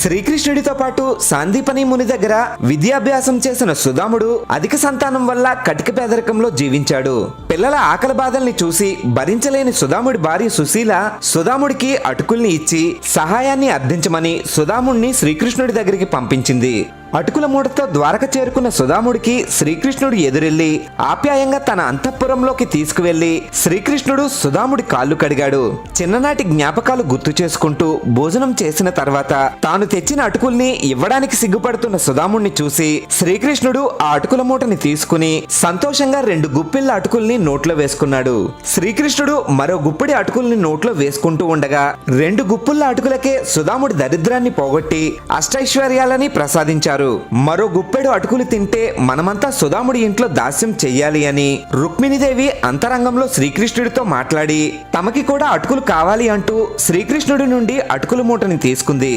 శ్రీకృష్ణుడితో పాటు సాందీపని ముని దగ్గర విద్యాభ్యాసం చేసిన సుధాముడు అధిక సంతానం వల్ల కటిక పేదరికంలో జీవించాడు. పిల్లల ఆకలి బాధల్ని చూసి భరించలేని సుధాముడి భార్య సుశీల సుధాముడికి అటుకుల్ని ఇచ్చి సహాయాన్ని అర్థించమని సుధాముడిని శ్రీకృష్ణుడి దగ్గరికి పంపించింది. అటుకుల మూటతో ద్వారక చేరుకున్న సుధాముడికి శ్రీకృష్ణుడు ఎదురెళ్ళి ఆప్యాయంగా తన అంతఃపురంలోకి తీసుకువెళ్ళి శ్రీకృష్ణుడు సుధాముడి కాళ్ళు కడిగాడు. చిన్ననాటి జ్ఞాపకాలు గుర్తు చేసుకుంటూ భోజనం చేసిన తర్వాత తాను తెచ్చిన అటుకుల్ని ఇవ్వడానికి సిగ్గుపడుతున్న సుధాముడిని చూసి శ్రీకృష్ణుడు ఆ అటుకుల మూటని తీసుకుని సంతోషంగా రెండు గుప్పిళ్ళ అటుకుల్ని నోట్లో వేసుకున్నాడు. శ్రీకృష్ణుడు మరో గుప్పిడి అటుకుల్ని నోట్లో వేసుకుంటూ ఉండగా రెండు గుప్పుల అటుకులకే సుధాముడి దరిద్రాన్ని పోగొట్టి అష్టైశ్వర్యాలని ప్రసాదించారు. మరో గుప్పెడు అటుకులు తింటే మనమంతా సుధాముడి ఇంట్లో దాస్యం చెయ్యాలి అని రుక్మిణీదేవి అంతరంగంలో శ్రీకృష్ణుడితో మాట్లాడి తమకి కూడా అటుకులు కావాలి అంటూ శ్రీకృష్ణుడి నుండి అటుకుల మూటని తీసుకుంది.